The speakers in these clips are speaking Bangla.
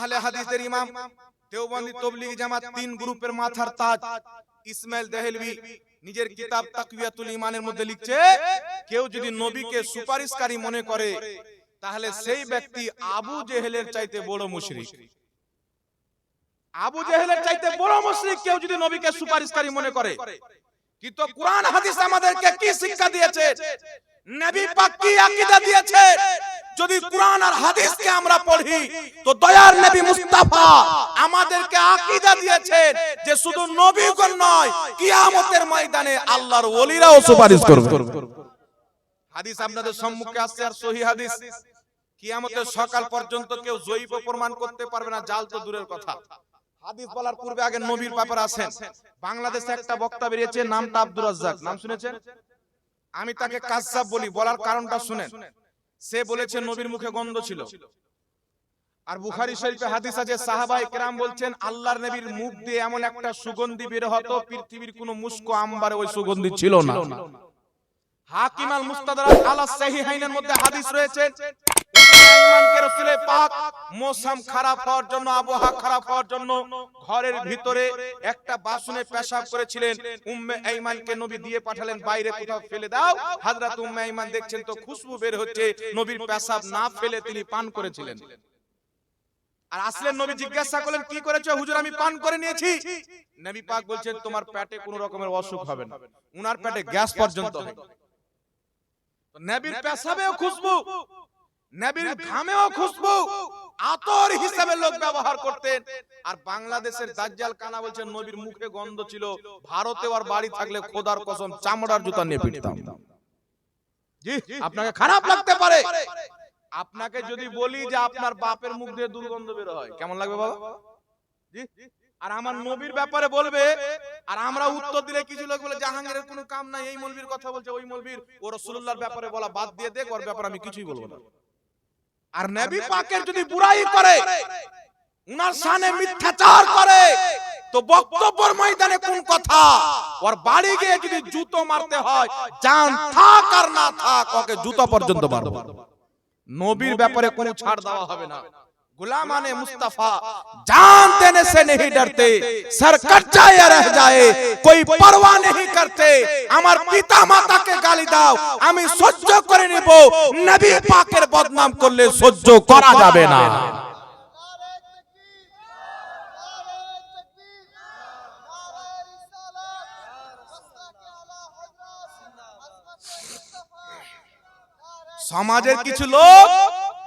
আহলে হাদিসের ইমাম, দেওবন্দি তবলিগি জামাত তিন গ্রুপের মাথার তাজ। ইসমাইল দেহলভি নিজের কিতাব তাকওয়াতুল ইমানের মধ্যে লিখছে, কেউ যদি নবীকে সুপারিশকারী মনে করে, তাহলে সেই ব্যক্তি আবু জেহেলের চাইতে বড় মুশরিক। আবু জেহেলের চাইতে বড় মুশরিক কেউ যদি নবীকে সুপারিশকারী মনে করে। কিন্তু কোরআন হাদিস আমাদেরকে কি শিক্ষা দিয়েছে? নবী পাক কি আকীদা দিয়েছে? যদি কোরআন আর হাদিসকে আমরা পড়ি, তো দয়ার নবী মুস্তাফা আমাদেরকে আকীদা দিয়েছেন যে শুধু নবীগণ নয়, কিয়ামতের ময়দানে আল্লাহর ওলিরাও সুপারিশ করবে। হাদিস আপনাদের সম্মুখে আসছে আর সহি হাদিস। কিয়ামতের সকাল পর্যন্ত কেউ জৈব প্রমাণ করতে পারবে না, জাল তো দূরের কথা। হাদিস বলার পূর্বে আগে নবীর ব্যাপারে আসেন। বাংলাদেশে একটা বক্তা বেরিয়েছে, নামটা আব্দুর রাজ্জাক। নাম শুনেছেন? আমি তাকে কাজ্জাব বলি, বলার কারণটা শুনেন। সে বলেছে নবীর মুখে গন্ধ ছিল। আর বুখারি শরীফে হাদিস আছে সাহাবাই কেরাম বলছেন আল্লাহর নবীর মুখ দিয়ে এমন একটা সুগন্ধি বের হতো পৃথিবীর কোনো মুস্কো আম্বারে ওই সুগন্ধি ছিল না। হাকিম আল মুস্তাদরাক আলা সাহিহাইনের মধ্যে হাদিস রয়েছে আর আসলেন নবী জিজ্ঞাসা করলেন, কি করেছ? হুজুর, আমি পান করে নিয়েছি। নবী বলছেন, তোমার পেটে কোনো রকমের অসুখ হবে না। উনার পেটে গ্যাস পর্যন্ত নবীর পেশাবেও খুশবু। নবীর ঘামেও খুশবু। আতর হিসাবে লোক ব্যবহার করতেন। আর বাংলাদেশের দাজ্জাল কানা বলছেন নবীর মুখে গন্ধ ছিল। ভারতে আর বাড়ি থাকলে খোদার কসম চামড়ার জুতা নিয়ে জি আপনাকে খারাপ লাগতে পারে। আপনাকে যদি বলি যে আপনার বাপের মুখ দিয়ে দুর্গন্ধ বের হয়। কেমন লাগবে বাবা জি আর আমার নবীর ব্যাপারে বলবে আর আমরা উত্তর দিলে কিছু লোক বলে জাহাঙ্গীরের কোনো কাম নাই এই মলবির কথা বলছে ওই মলবির ও রাসূলুল্লাহর ব্যাপারে বলা বাদ দিয়ে দেখ ওর ব্যাপারে আমি কিছুই বলব না আর নবী পাকের যদি বুড়াই করে উনার সামনে মিথ্যাচার করে তো বক্তব্যের ময়দানে কোন কথা? ওর বাড়ি গিয়ে যদি জুতো মারতে হয় জান থাক আর না থাক ওকে জুতো পর্যন্ত মারবো। নবীর ব্যাপারে কোনো ছাড় দেওয়া হবে না। गुलामाने मुस्तफा जान देने से नहीं डरते सर कट जाए या रह जाए कोई परवाह नहीं करते আমার পিতা মাতাকে গালি দাও আমি সহ্য করে নিব নবী পাকের বদনাম করলে সহ্য করা যাবে না नारे तकबीर नारे तकबीर नारे रिसालत मस्तक आला हजरत अजमत मुस्तफा नारे সমাজের কিছু লোক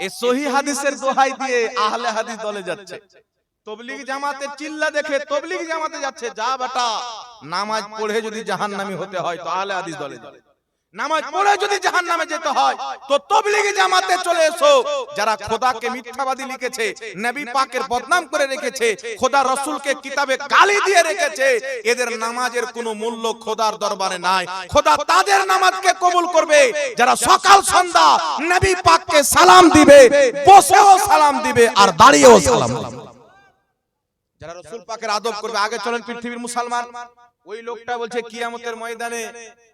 এই সহি হাদিসের দোহাই দিয়ে আহলে হাদিস দলে যাচ্ছে। তবলিগ জামাতে চিল্লা দেখে তবলিগ জামাতে যাচ্ছে যা বেটা। নামাজ পড়ে যদি জাহান্নামী হতে হয় তো আহলে হাদিস দলে যাবে। নামাজ পড়ে যদি জাহান্নামে যেতে হয় তো তবলিগ জামাতে চলে এসো। যারা খোদাকে মিথ্যাবাদী লিখেছে নবী পাকের বদনাম করে রেখেছে খোদা রসুলকে কিতাবে গালি দিয়ে রেখেছে এদের নামাজের কোনো মূল্য খোদার দরবারে নাই। খোদা তাদের নামাজকে কবুল করবে যারা সকাল সন্ধ্যা নবী পাককে সালাম দিবে বসেও সালাম দিবে আর দাঁড়িয়েও সালাম দিবে। যারা রসুল পাকের আদব করবে আগে চলেন পৃথিবীর মুসলমান ওই লোকটা বলছে কিয়ামতের ময়দানে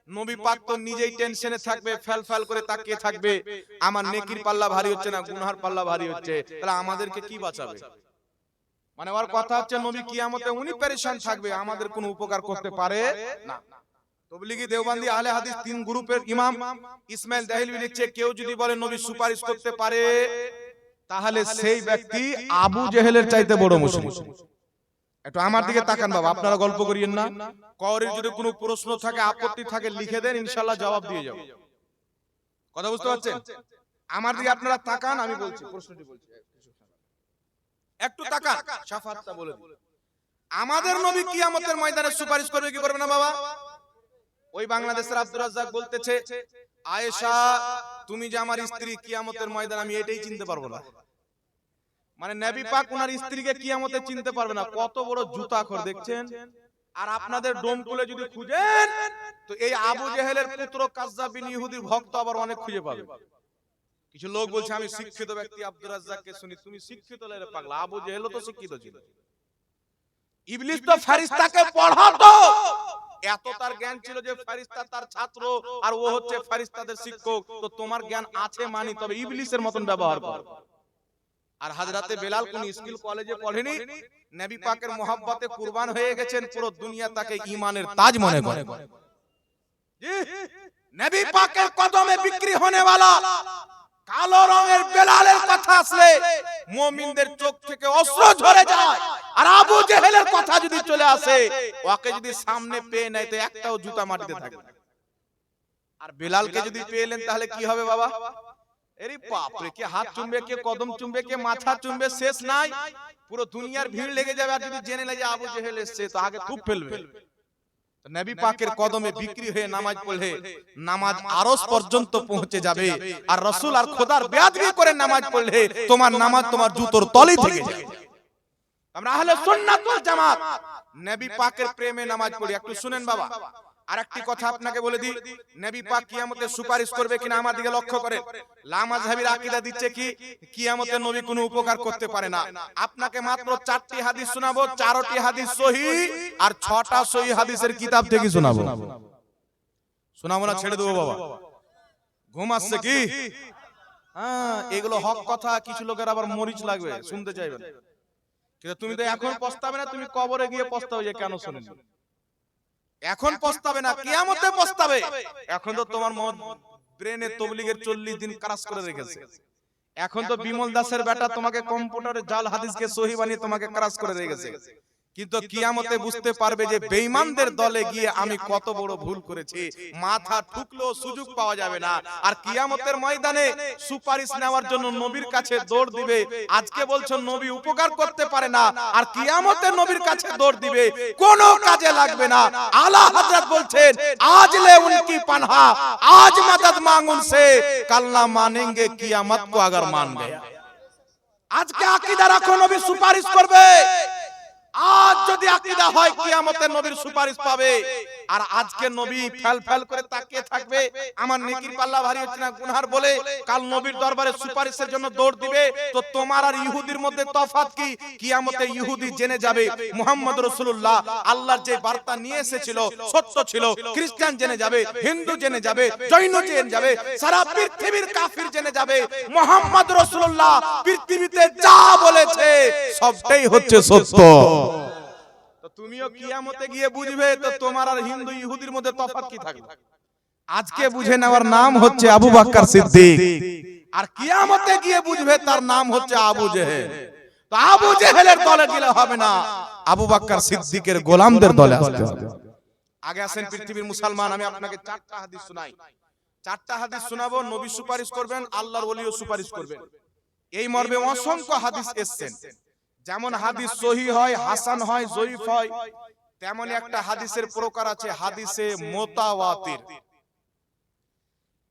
নবী পাক তো নিজেই টেনশনে থাকবে ফেল ফেল করে তাকিয়ে থাকবে আমার নেকির পাল্লা ভারী হচ্ছে না গুনহার পাল্লা ভারী হচ্ছে তাহলে আমাদেরকে কি বাঁচাবে? মানে ওর কথা হচ্ছে নবী কিয়ামতে উনি পেরেশান থাকবে আমাদের কোনো উপকার করতে পারে? না তবলিগি দেওবান্দি আহলে হাদিস তিন গ্রুপের ইমাম ইসমাইল দাহিলবি লিখছে কেউ যদি বলে নবী সুপারিশ করতে পারে তাহলে সেই ব্যক্তি আবু জেহেলের চাইতে বড় মুশরিক একটু আমার দিকে তাকান বাবা আপনারা গল্প করিয়েন না। কওরের যদি কোনো প্রশ্ন থাকে আপত্তি থাকে লিখে দেন ইনশাআল্লাহ জবাব দিয়ে যাব। কথা বুঝতে পারছেন? আমার দিকে আপনারা তাকান আমি বলছি প্রশ্নটি বলছি। একটু তাকান। শাফাতটা বলে দিন। আমাদের নবী কিয়ামতের ময়দানে সুপারিশ করবে কি করবে না বাবা? ওই বাংলাদেশের আব্দুর রাজ্জাক বলতেছে আয়েশা তুমি যে আমার স্ত্রী কিয়ামতের ময়দানে আমি এটাই চিনতে পারব না। মানে নবী পাক ওনার স্ত্রীকে কিয়ামতে চিনতে পারবে না। কত বড় জুতা খোর দেখছেন? আর আপনাদের ডোমকুলে যদি খুঁজেন তো এই আবু জেহেলের পুত্র কাজ্জাবিন ইহুদির ভক্ত আবার অনেক খুঁজে পাবে। কিছু লোক বলছে আমি শিক্ষিত ব্যক্তি আব্দুর রাজ্জাককে শুনি। তুমি শিক্ষিত লেরে পাগলা। আবু জেহেলও তো শিক্ষিত ছিল। ইবলিস তো ফেরেশতাকে পড়াতো। এত তার জ্ঞান ছিল যে ফেরেশতা তার ছাত্র আর ও হচ্ছে ফেরেশতাদের শিক্ষক। তো তোমার জ্ঞান আছে মানি। তবে ইবলিসের মতন ব্যবহার করো আর হাজরাতে বেলাল কোন স্কুল কলেজে পড়েনি? নবী পাকের মোহাব্বতে কুরবান হয়ে গেছেন পুরো দুনিয়া তাকে ইমানের তাজ মনে করে। জি, নবী পাকের কদমে বিক্রি হনে वाला কালো রঙের বেলালের কথা আসলে মুমিনদের চোখ থেকে অশ্রু ঝরে যায়। আর আবু জেহেলের কথা যদি চলে আসে ওকে যদি সামনে পেয়ে নেয় তো একটাও জুতা মাটিতে থাকবে। আর বেলালকে যদি পেয়ে পেলেন তাহলে কি হবে বাবা? এরে বাপ রে কে হাত চুমবে কে কদম চুমবে কে মাথা চুমবে শেষ নাই। পুরো দুনিয়ার ভিড় লেগে যাবে আর যদি জেনে লাগে আবু জেহেল এসছে তো আগে খুব ফেলবে। নবী পাকের কদমে বিক্রি হয়ে নামাজ পড়লে নামাজ আরস পর্যন্ত পৌঁছে যাবে। আর রসুল আর খোদার বেয়াদবি করে নামাজ পড়লে তোমার নামাজ তোমার জুতোর তলেই থেকে যাবে। আমরা আহলে সুন্নাত ওয়াল জামাত। নবী পাকের প্রেমে নামাজ পড়ি একটু শুনেন বাবা। আরেকটি কথা আপনাকে বলে দিই নবী পাক কিয়ামতে সুপারিশ করবে কিনা আমার দিকে লক্ষ্য করেন লামাজহাবির আকীদা দিচ্ছে কি কিয়ামতে নবী কোনো উপকার করতে পারে না। আপনাকে মাত্র চারটি হাদিস শোনাবো চারটি হাদিস সহি আর ছটা সহি হাদিসের কিতাব থেকে শোনাবো। শোনাবো। না ছেড়ে দেবো বাবা। ঘুম আসছে কি? হ্যাঁ এগুলো হক কথা কিছু লোকের আবার মরিচ লাগবে শুনতে চাইবেন। কিন্তু তুমি তো এখন পস্তাবে না তুমি কবরে গিয়ে পস্তাবে যে কেন শুনেনি এখন পস্তাবে না কিয়ামতে পস্তাবে। এখন তো তোমার মত ব্রেনে তবলিগের চল্লিশ দিন কাজ করে রেখেছে। এখন তো বিমল দাসের বেটা তোমাকে কম্পিউটারে জাল হাদিসকে সহি বানিয়ে তোমাকে ক্রাস করে রেখেছে। কিন্তু কিয়ামতে বুঝতে পারবে যে বেঈমানদের দলে গিয়ে আমি কত বড় ভুল করেছি। মাথা ঠুকলো সুযোগ পাওয়া যাবে না। আর কিয়ামতের ময়দানে সুপারিশ নেওয়ার জন্য নবীর কাছে দৌড় দিবে। আজকে বলছো নবী উপকার করতে পারে না। আর কিয়ামতে নবীর কাছে দৌড় দিবে। কোনো কাজে লাগবে না। আলা হযরত বলছেন আজ লে উনকি পানহা আজ মদদ মাঙ্গুন সে কাল না মানেঙ্গে কিয়ামত কো আগর मान गया আজকে আকীদা রাখো নবী সুপারিশ করবে আজ যদি আকীদা হয় কিয়ামতের নবীর সুপারিশ পাবে। আর আজকে নবী ফেল ফেল করে তাকিয়ে থাকবে। আমার নেকির পাল্লা ভারী হচ্ছে না গুনহার বলে কাল নবীর দরবারে সুপারিশের জন্য দৌড় দিবে। তো তোমার আর ইহুদির মধ্যে তফাৎ কি? কিয়ামতে ইহুদি জেনে যাবে। মুহাম্মদ রাসূলুল্লাহ আল্লাহর যে বার্তা নিয়ে এসেছিল সত্য ছিল খ্রিস্টান জেনে যাবে হিন্দু জেনে যাবে জৈন জেনে যাবে সারা পৃথিবীর কাফির জেনে যাবে। মুহাম্মদ রাসূলুল্লাহ পৃথিবীতে যা বলেছে সবটাই হচ্ছে সত্য তুমিও কিয়ামতে গিয়ে বুঝবে তো তোমার আর হিন্দু ইহুদির মধ্যে তফাৎ কি থাকবে? আজকে বুঝে নেওয়ার নাম হচ্ছে আবু বাক্কার সিদ্দিক। আর কিয়ামতে গিয়ে বুঝবে তার নাম হচ্ছে আবু জেহেল। তো আবু জেহেলের দলে গেলে হবে না। আবু বাক্কার সিদ্দিকের গোলামদের দলে আসতে হবে। আগে আসেন পৃথিবীর মুসলমান আমি আপনাকে চারটা হাদিস শোনাই। চারটা হাদিস শোনাবো নবী সুপারিশ করবেন আল্লাহর ওলিও সুপারিশ করবেন। এই মর্মে অসংখ্য হাদিস এসেছেন। যেমন হাদিস সহি হয় হাসান হয় জয়ীফ হয়। তেমনই একটা হাদিসের প্রকার আছে হাদিসে মোতাওয়াতির।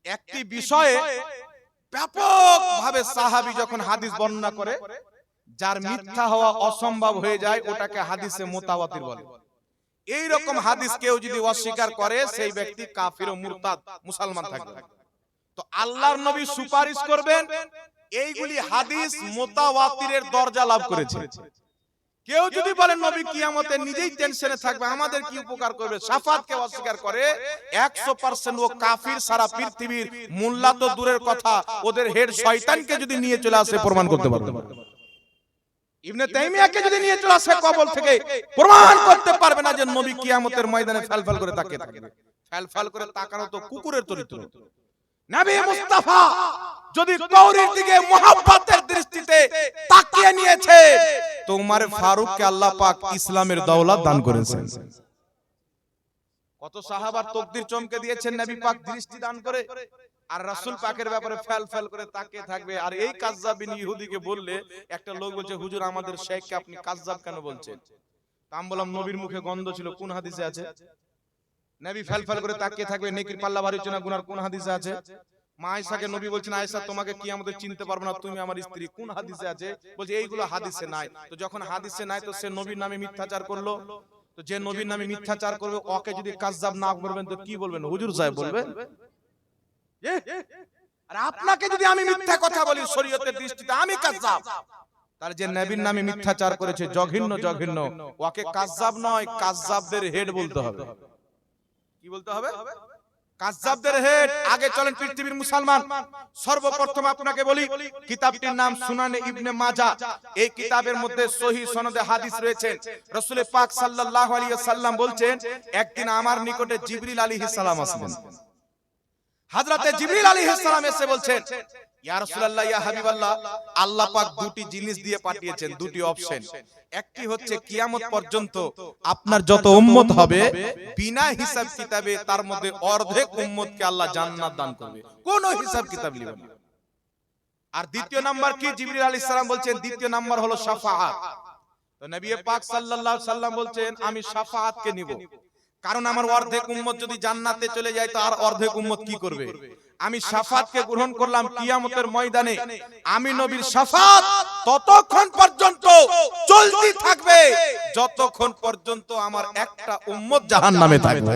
একটি বিষয়ে ব্যাপক ভাবে সাহাবী যখন হাদিস বর্ণনা করে যার মিথ্যা হওয়া অসম্ভব হয়ে যায় ওটাকে হাদিসে মোতাওয়াতির বলে। এই রকম হাদিস কেউ যদি অস্বীকার করে সেই ব্যক্তি কাফির ও মুরতাদ মুসলমান থাকবে। তো আল্লাহর নবী সুপারিশ করবেন এইগুলি হাদিস মোতাওয়াতিরের দরজা লাভ করেছে। কেউ যদি বলেন নবী কিয়ামতে নিজেই টেনশনে থাকবে আমাদের কি উপকার করবে? সাফাত কে অস্বীকার করে 100% ও কাফির সারা পৃথিবীর মোল্লা তো দূরের কথা ওদের হেড শয়তানকে যদি নিয়ে চলে আসে প্রমাণ করতে পারবে। ইবনে তাইমিয়াকে যদি নিয়ে চলে আসে কবর থেকে প্রমাণ করতে পারবে না যে নবী কিয়ামতের ময়দানে ফেলফেল করে তাকিয়ে থাকবে ফেলফেল করে তাকানো তো কুকুরের চরিত্র। নবী মুস্তাফা যদি কৌরির দিকে মোহাব্বতের দৃষ্টিতে তাকিয়ে নিয়েছে তো উমার ফারুককে আল্লাহ পাক ইসলামের দৌলত দান করেছেন। কত সাহাবার তকদির চমকে দিয়েছেন নবী পাক দৃষ্টি দান করে আর রাসূল পাকের ব্যাপারে ফেল ফেল করে তাকিয়ে থাকবে। আর এই কাজ্জাবিন ইহুদিকে বললে একটা লোক বলছে হুজুর আমাদের শেখকে আপনি কাজ্জাব কেন বলছেন? তা আমি বললাম নবীর মুখে গন্ধ ছিল কোন হাদিসে আছে? নবী ফেল ফেল করে তাকিয়ে থাকবে নেকির পাল্লা ভারী হচ্ছে না গুনার কোন হাদিসে আছে? মা আয়েশাকে নবী বলছেন, আয়েশা, তোমাকে কি আমাদের চিনতে পারব না, তুমি আমার স্ত্রী। কোন হাদিসে আছে? বলছে, এইগুলো হাদিসে নাই। তো যখন হাদিসে নাই, তো সে নবীর নামে মিথ্যাচার করল। তো যে নবীর নামে মিথ্যাচার করবে, ওকে যদি কাজ্জাব না করবেন, তো কি বলবেন? হুজুর সাহেব বলবেন? আর আপনাকে যদি আমি মিথ্যা কথা বলি শরীয়তের দৃষ্টিতে, আমি কাজ্জাব। তার যে নবীর নামে মিথ্যাচার করেছে, জঘন্য জঘন্য। ওকে কাজ্জাব নয়, কাজ্জাবদের হেড বলতে হবে। কি বলতে হবে? কাজাবদের হেড আগে চলেন পৃথিবীর মুসলমান। সর্বপ্রথম আপনাকে বলি কিতাবটির নাম সুনানে ইবনে মাজা। এই কিতাবের মধ্যে সহি সনদে হাদিস রয়েছে। রাসূল পাক সাল্লাল্লাহু আলাইহি সাল্লাম বলছেন একদিন আমার নিকটে জিবরিল আলাইহিস সালাম আসলেন হযরতে জিবরিল আলাইহিস সালাম এসে বলছেন আপনার যত উম্মত হবে, বিনা হিসাব কিতাবে তার মধ্যে অর্ধেক আল্লাহ জান্নাত দান করবে। কোন হিসাব কিতাব না। আর দ্বিতীয় নাম্বার কি? জিবরিল আলাইহিস সালাম বলছেন, দ্বিতীয় নাম্বার হলো শাফাআত। নবী পাক সাল্লাল্লাহু আলাইহি সাল্লাম বলছেন, আমি শাফাআতকে নিব। কারণ আমার অর্ধেক উম্মত যদি জান্নাতে চলে যায় তো আর অর্ধেক উম্মত কি করবে? আমি শাফাতকে গ্রহণ করলাম কিয়ামতের ময়দানে। আমি নবীর সাফাত ততক্ষণ পর্যন্ত চলতি থাকবে। যতক্ষণ পর্যন্ত আমার একটা উম্মত জাহান্নামে থাকবে।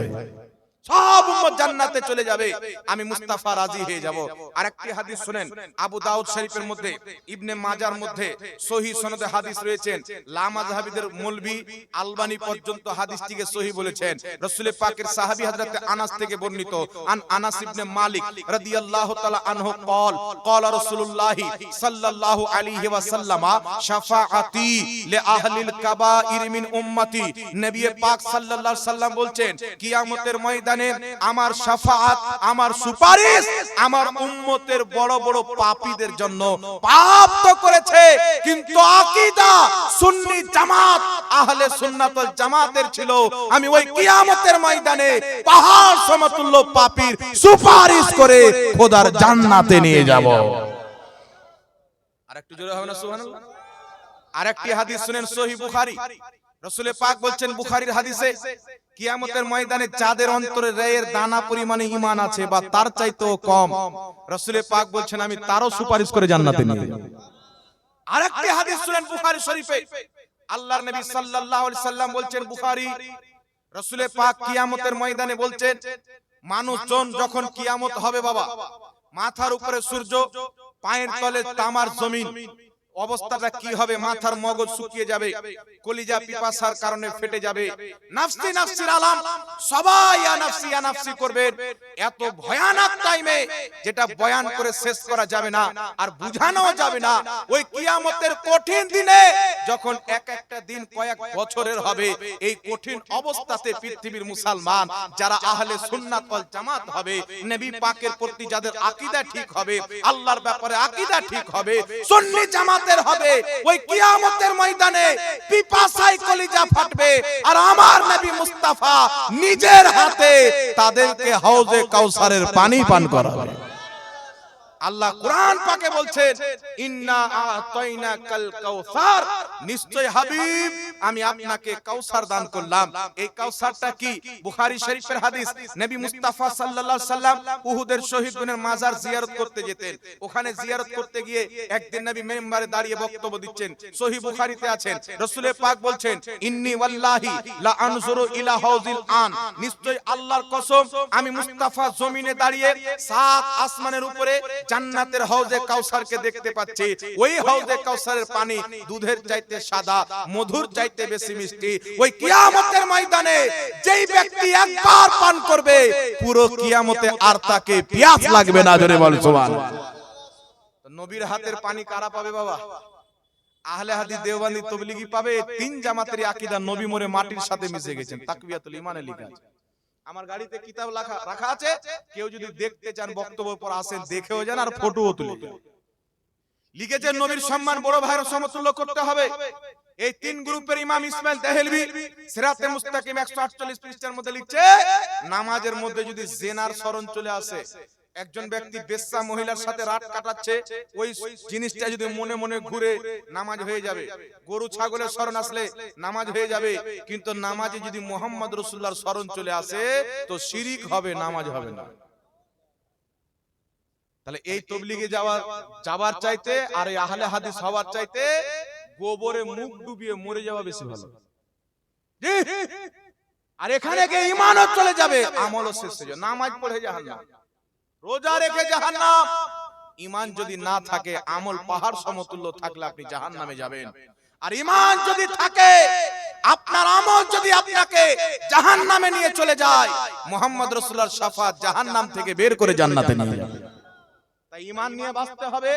সব উম্মত জান্নাতে চলে যাবে। আমি মুস্তাফা রাজি হয়ে যাব। আরেকটি হাদিস শুনেন। আবু দাউদ শরীফের মধ্যে ইবনে মাজার মধ্যে সহি সনদে হাদিস রয়েছেন। লা মাযহাবিদের মুলবি আলবানি পর্যন্ত হাদিসটিকে সহি বলেছেন। রাসূল পাকের সাহাবী হযরত আনাস থেকে বর্ণিত। আন আনাস ইবনে মালিক রাদিয়াল্লাহু তাআলা আনহু কল কল রাসূলুল্লাহ সাল্লাল্লাহু আলাইহি ওয়া ওয়াসাল্লামা শাফাআতি লি আহলিল কাবাইর মিন উম্মতি। নবী পাক সাল্লাল্লাহু আলাইহি সাল্লাম বলেন কিয়ামতের ময়দানে আমার শাফাআত আমার সুপারিশ আমার উম্মতের বড় বড় পাপীদের জন্য পাপ তো করেছে কিন্তু আকীদা সুন্নি জামাত আহলে সুন্নাত ওয়াল জামাতের ছিল। আমি ওই কিয়ামতের ময়দানে পাহাড় সমতুল্য পাপীর সুপারিশ করে খোদার জান্নাতে নিয়ে যাব। আর একটু জোরে হবে না সুবহানাল্লাহ? আরেকটি হাদিস শুনেন সহি বুখারী। রসুলে পাক বলছেন বুখারীর হাদিসে কিয়ামতের ময়দানে চাঁদের অন্তরে রেয়ের দানা পরিমাণে ঈমান আছে বা তার চাইতেও কম। রসুলে পাক বলছেন আমি তারও সুপারিশ করে জান্নাতে নিয়ে আরেকটি হাদিস শুনেন বুখারী শরীফে আল্লাহর নবী সাল্লাল্লাহু আলাইহি সাল্লাম বলছেন বুখারী রসুলে পাক কিয়ামতের ময়দানে বলছেন মানুষজন যখন কিয়ামত হবে বাবা মাথার উপরে সূর্য পায়ের তলে তামার জমিন অবস্থাটা কি হবে? মাথার মগজ শুকিয়ে যাবে? কলিজা পিপাসার কারণে ফেটে যাবে। নাফসি নাফসির আলাম। সবাই ইয়া নাফসি ইয়া নাফসি করবেন এত ভয়ানক টাইমে যেটা বয়ান করে শেষ করা যাবে না আর বুঝানো যাবে না ওই কিয়ামতের কঠিন দিনে যখন এক একটা দিন কয়েক বছরের হবে এই কঠিন অবস্থাতে পৃথিবীর মুসলমান যারা আহলে সুন্নাত ওয়াল জামাত হবে নবী পাকের প্রতি যাদের আকীদা ঠিক হবে আল্লাহর ব্যাপারে আকীদা ঠিক হবে সুন্নি জামাতের হবে। ওই কিয়ামতের ময়দানে পিপাসায় কলিজা ফাটবে। আর আমার নবী মুস্তাফা নিজের হাতে তাদেরকে হাউজে কাউসারের পানি পান করাবে আল্লাহ কোরআন পাকে বলছেন, ইন্না আতাইনা কাল কাউসার। নিশ্চয় হাবিব, আমি আপনাকে কাউসার দান করলাম। এই কাউসারটা কি? বুখারী শরীফের হাদিস। নবী মুস্তাফা সাল্লাল্লাহু আলাইহি সাল্লাম উহুদের শহীদগণের মাজার জিয়ারত করতে যেতেন। ওখানে জিয়ারত করতে গিয়ে একদিন নবী মিম্বারে দাঁড়িয়ে বক্তব্য দিচ্ছেন। সহিহ বুখারীতে আছেন। রাসূলে পাক বলছেন, ইন্নী ওয়াল্লাহি লা আনজুরু ইলা হাউজিল আন। নিশ্চয় আল্লাহর কসম, আমি মুস্তাফা জমিনে দাঁড়িয়ে সাত আসমানের উপরে জান্নাতের হাউজে কাউসারকে দেখতে পাচ্ছি। ওই হাউজে কাউসারের পানি দুধের চাইতে সাদা, মধুর চাইতে বেশি মিষ্টি। ওই কিয়ামতের ময়দানে যেই ব্যক্তি একবার পান করবে, পুরো কিয়ামতে আর তাকে পিয়াস লাগবে না, জোরে বল সুবহানাল্লাহ তো নবীর হাতের পানি কারা পাবে বাবা? আহলে হাদিস দেওবন্দি তবলিগি পাবে। তিন জামাতের আকীদা, নবী মোরে মাটির সাথে মিশে গেছেন। তাকবিয়াতুল ইমানে লেখা আছে। আমার গাড়িতে কিতাব রাখা রাখা আছে। কেউ যদি দেখতে চান বক্তব্য পর আসেন দেখেও যান আর ফটোও তুলে। লিখেছেন নবীর সম্মান বড় ভাইয়ের সমতুল্য করতে হবে। এই তিন গ্রুপের ইমাম ইসমাইল দেহেলভি সিরাতে মুস্তাকিম 148 পৃষ্ঠার মধ্যে লিখছে নামাজের মধ্যে যদি জেনার স্মরণ চলে আসে একজন ব্যক্তি বেশ্যা মহিলার সাথে রাত কাটাচ্ছে ওই জিনিসটা যদি মনে মনে ঘুরে নামাজ হয়ে যাবে। গরু ছাগলের স্মরণ আসলে নামাজ হয়ে যাবে। কিন্তু নামাজে যদি মোহাম্মদ রসুল্লাহর স্মরণ চলে আসে তো শিরিক হবে নামাজ হবে না। তাহলে এই তবলিগে যাওয়ার যাবার চাইতে আর এই আহলে হাদিস হওয়ার চাইতে গোবরে মুখ ডুবিয়ে মরে যাওয়া বেশি ভালো। আর এখানে গিয়ে ইমানত চলে যাবে আমলও শেষ হয়ে যাবে। নামাজ পড়ে জাহান্নাম রোজা রেখে জাহান নাম ইমান যদি না থাকে আমল পাহাড় সমতুল্য থাকলে আপনি জাহান নামে যাবেন। আর ইমান যদি থাকে আপনার আমল যদি আপনাকে জাহান নামে নিয়ে চলে যায় মোহাম্মদ রসুল্লাহ সাফাত জাহান নাম থেকে বের করে জান্নাতে নিয়ে যাবে। তাই ইমান নিয়ে বাঁচতে হবে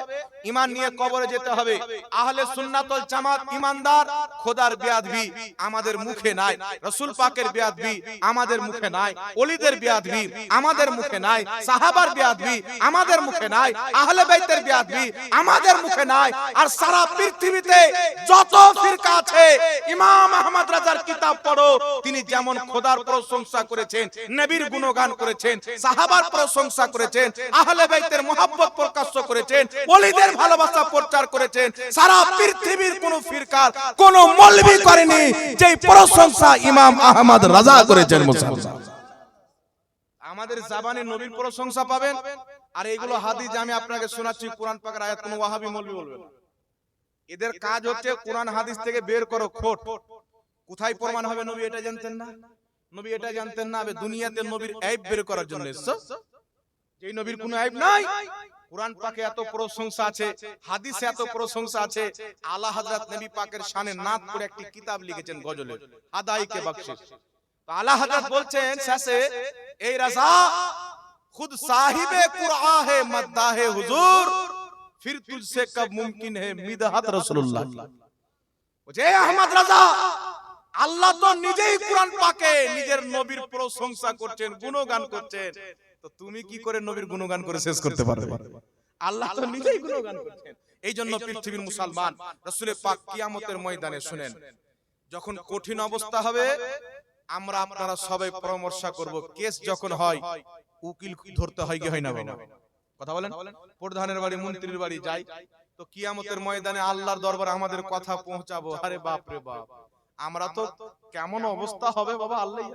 ইমান নিয়ে কবরে যেতে হবে। আহলে সুন্নাতুল জামাত ইমানদার খোদার বেয়াদবি। আমাদের মুখে নাই। রসুল পাকের বেয়াদবি। আমাদের মুখে নাই। ওলিদের বেয়াদবি। আমাদের মুখে নাই। সাহাবার বেয়াদবি। আমাদের মুখে নাই। আহলে বাইতের বেয়াদবি। আমাদের মুখে নাই। আর সারা পৃথিবীতে যত ফিরকা আছে ইমাম আহমদ রাজার কিতাব পড়ো। তিনি যেমন খোদার প্রশংসা করেছেন নবীর গুণগান করেছেন সাহাবার প্রশংসা করেছেন। আহলে বাইতের মোহাব্বত প্রকাশ করেছেন ওলিদের ভালোবাসা প্রচার করেছেন, সারা পৃথিবীর কোন ফিরকার, কোন মৌলবি করেনি যে প্রশংসা ইমাম আহমদ রাজা করেছেন আমাদের জাবানে নবীর প্রশংসা পাবেন, আর এইগুলো হাদিস আমি আপনাকে শোনাচ্ছি, কোরআন পাকের আয়াত কোন ওয়াহাবি মৌলবি বলবে না। এদের কাজ হচ্ছে কোরআন হাদিস থেকে বের করো, খোট। কোথায় প্রমাণ হবে নবী এটা জানতেন না? নবী এটা জানতেন না দুনিয়াতে নবীর আইব বের করার জন্য এসছো। যেই নবীর কোনো আইব নাই কোরআন পাকে এত প্রশংসা আছে হাদিসে এত প্রশংসা আছে। আলা হাজরত নবী পাকের শানে নাত করে একটি কিতাব লিখেছেন গজলে। আদাইকে বখশিশ তো আলা হযরত বলছেন শেষে এই রাজা খুদ সাহিবে কুরআন হে মদ্দা হে হুজুর। ফির তুজসে কব মুমকিন হে মিদহাত রাসূলুল্লাহ। যে আহমদ রাজা আল্লাহ তো নিজেই কোরআন পাকে নিজের নবীর প্রশংসা করছেন গুণগান করছেন। তো তুমি কি করে নবীর গুণগান করে শেষ করতে পারবে? আল্লাহ তো নিজেই গুণগান করছেন। এই জন্য পৃথিবীর মুসলমান রসুলের পাক কিয়ামতের ময়দানে শুনেন যখন কঠিন অবস্থা হবে আমরা আপনারা সবাই পরামর্শ করব কেস যখন হয় উকিল ধরতে হয় কি হয় না বাবা কথা বলেন? প্রধানের বাড়ি মন্ত্রীর বাড়ি যাই তো কিয়ামতের ময়দানে আল্লাহর দরবারে আমাদের কথা পৌঁছাবো। আরে বাপ রে বাপ আমরা তো কেমন অবস্থা হবে বাবা আল্লাহ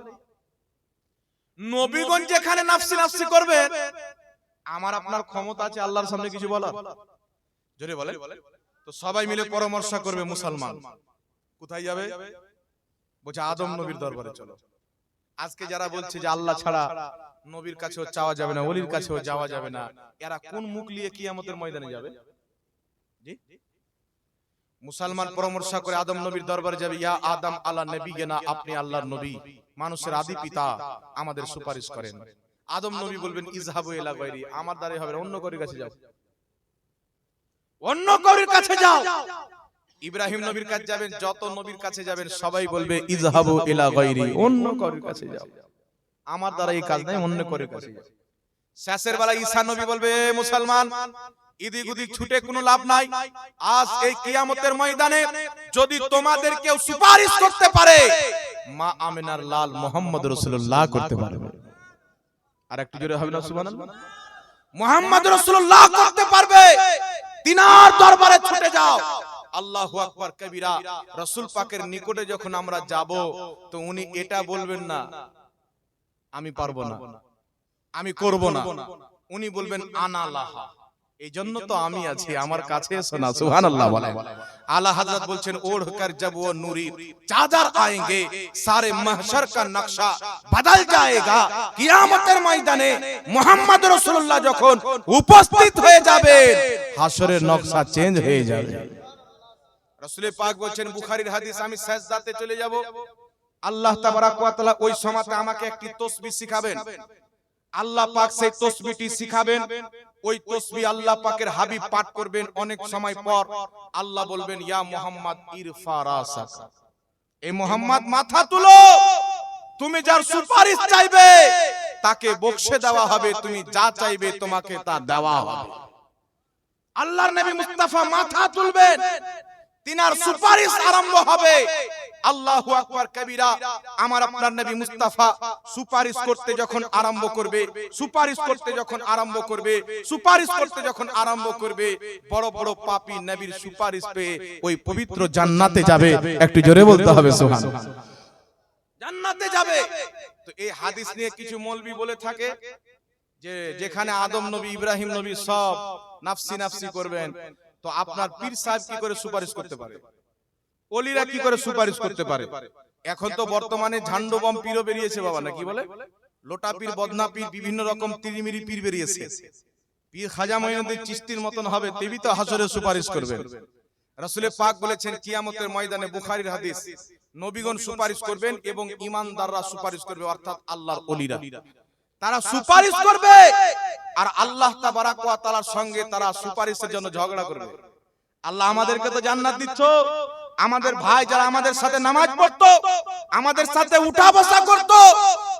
নবীগঞ্জ যেখানে নাফসি নাফসি করবে, আমার আপনার ক্ষমতা আছে, আল্লাহর সামনে কিছু বলার? জোরে বলে তো সবাই মিলে পরামর্শ করবে মুসলমান। কোথায় যাবে? বলছে আদম নবীর দরবারে চলো। আজকে যারা বলছে যে আল্লাহ ছাড়া নবীর কাছেও চাওয়া যাবে না, ওলির কাছেও যাওয়া যাবে না, এরা কোন মুখ নিয়ে কিয়ামতের ময়দানে যাবে? মুসলমান পরামর্শ করে আদম নবীর দরবারে যাবে, ইয়া আদম আলা নবী আপনি আল্লাহর নবী। মানুষের আদি পিতা আমাদের সুপারিশ করেন। আদম নবী বলবেন ইজহাবু ইলা গায়রি আমার দ্বারাই হবে অন্য কারোর কাছে যাও। অন্য কারোর কাছে যাও। ইব্রাহিম নবীর কাছে যাবেন যত নবীর কাছে যাবেন সবাই বলবে ইজহাবু ইলা গায়রি অন্য কারোর কাছে যাও। আমার দ্বারা এই কাজ নাই অন্য কারোর কাছে যাও। শেষের বেলা ঈসা নবী বলবে "এ মুসলমান ইদিক উদিক ছুটে কোনো লাভ নাই। আজ এই কিয়ামতের ময়দানে যদি তোমাদের কেউ সুপারিশ করতে পারে মা আমিনার লাল মোহাম্মদ রসুল্লাহ করতে পারবে। আর একটু জোরে হবে না, সুবহানাল্লাহ। মোহাম্মদ রসুল্লাহ করতে পারবে। তিনার দরবারে ছুটে যাও। আল্লাহু আকবার কবিরা, রসুল পাকের নিকটে যখন আমরা যাব, তো উনি এটা বলবেন না, আমি পারব না, আমি করব না। উনি বলবেন, আনা লাহা। এই তো আমি আছি আমার কাছে এসো না সুবহানাল্লাহ আলা হযরত বলছেন ওড় কর জব ও নূরি কিয়ামতের ময়দানে মুহাম্মদ রাসূলুল্লাহ যখন উপস্থিত হয়ে নকশা চেঞ্জ হয়ে যাবে। রাসূল পাক বলছেন বুখারীর হাদিস আমি সাজদাতে চলে যাব। আল্লাহ তাবারাক ওয়া তাআলা ওই সময়তে আমাকে একটি তাসবিহ শিখাবেন। আল্লাহ পাক সেই তাসবিহটি শিখাবেন। ওই তসবি আল্লাহ পাকের হাবিব পাঠ করবেন অনেক সময় পর। আল্লাহ বলবেন ইয়া মুহাম্মদ এই মুহাম্মদ মাথা তুলো। তুমি যার সুপারিশ চাইবে তাকে বকশে দেওয়া হবে তুমি যা চাইবে তোমাকে তা দেওয়া হবে। আল্লাহর নবী মুস্তাফা মাথা তুলবেন। তিনার সুপারিশ আরম্ভ হবে। আল্লাহু আকবার কবিরা আমার আপনার নবী মুস্তাফা সুপারিশ করতে যখন আরম্ভ করবে সুপারিশ করতে যখন আরম্ভ করবে সুপারিশ করতে যখন আরম্ভ করবে বড় বড় পাপী নবীর সুপারিশ পেয়ে ওই পবিত্র জান্নাতে যাবে। একটু জোরে বলতে হবে সুবহান। জান্নাতে যাবে। তো এই হাদিস নিয়ে কিছু মৌলবি বলে থাকে যে যেখানে আদম নবী ইব্রাহিম নবী সব নাফসি নাফসি করবেন তো আপনার পীর সাহেব কি করে সুপারিশ করতে পারে? অলিরা কি করে সুপারিশ করতে পারে? এখন তো বর্তমানে ঝান্ডো বম পীরও বেরিয়েছে বাবা, না কি বলে? লোটা পীর বদনা পীর বিভিন্ন রকম তিরিমিরি পীর বেরিয়েছে। পীর খাজা মঈনুদ্দিন চিশতির মতন হবে তেবি তো হাসরে সুপারিশ করবেন। রাসূলে পাক বলেছেন, কিয়ামতের ময়দানে বুখারীর হাদিস, নবীগণ সুপারিশ করবেন এবং ইমানদাররা সুপারিশ করবে, অর্থাৎ আল্লাহর অলিরা তারা সুপারিশ করবে, আর আল্লাহ তাবারাক ওয়া সঙ্গে তারা সুপারিশের জন্য ঝগড়া করবে। আল্লাহ আমাদেরকে তো জান্নাত দিচ্ছ। আমাদের ভাই যারা আমাদের সাথে নামাজ পড়তো আমাদের সাথে উঠা বসা করতো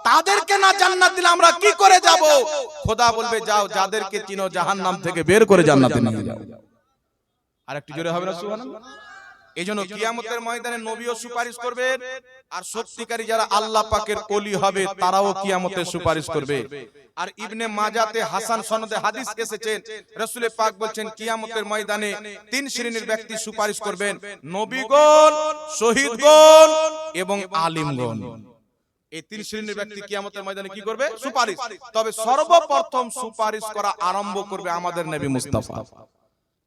তাদেরকে না জান্নাত দিলে আমরা কি করে যাব? খোদা বলবে যাও যাদেরকে চিনো জাহান্নাম থেকে বের করে জান্নাতে নিয়ে যাও। আর একটু জোরে হবে না সুবহানাল্লাহ? এই জন্য কিয়ামতের ময়দানে নবীও সুপারিশ করবেন আর সত্যিকারী যারা আল্লাহ পাকের কলি হবে তারাও কিয়ামতের সুপারিশ করবে। আর ইবনে মাজাতে হাসান সনদে হাদিস এসেছেন। রসুল পাক বলছেন, কিয়ামতের ময়দানে তিন শ্রেণির ব্যক্তি সুপারিশ করবেন, নবীগণ, শহীদগণ এবং আলিমগণ। এই তিন শ্রেণির ব্যক্তি কিয়ামতের ময়দানে কি করবে? সুপারিশ। তবে সর্বপ্রথম সুপারিশ করা আরম্ভ করবে আমাদের নবী মুস্তাফা।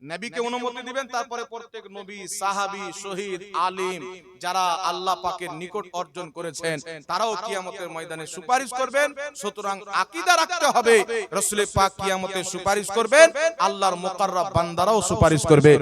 নবীকে অনুমতি দিবেন তারপরে প্রত্যেক নবী সাহাবি শহীদ আলিম যারা আল্লাহ পাকের নিকট অর্জন করেছেন তারাও কিয়ামতের ময়দানে সুপারিশ করবেন সুতরাং আকীদা রাখতে হবে রাসূল পাক কিয়ামতে সুপারিশ করবেন আল্লাহর মুকাররব বান্দারাও সুপারিশ করবে।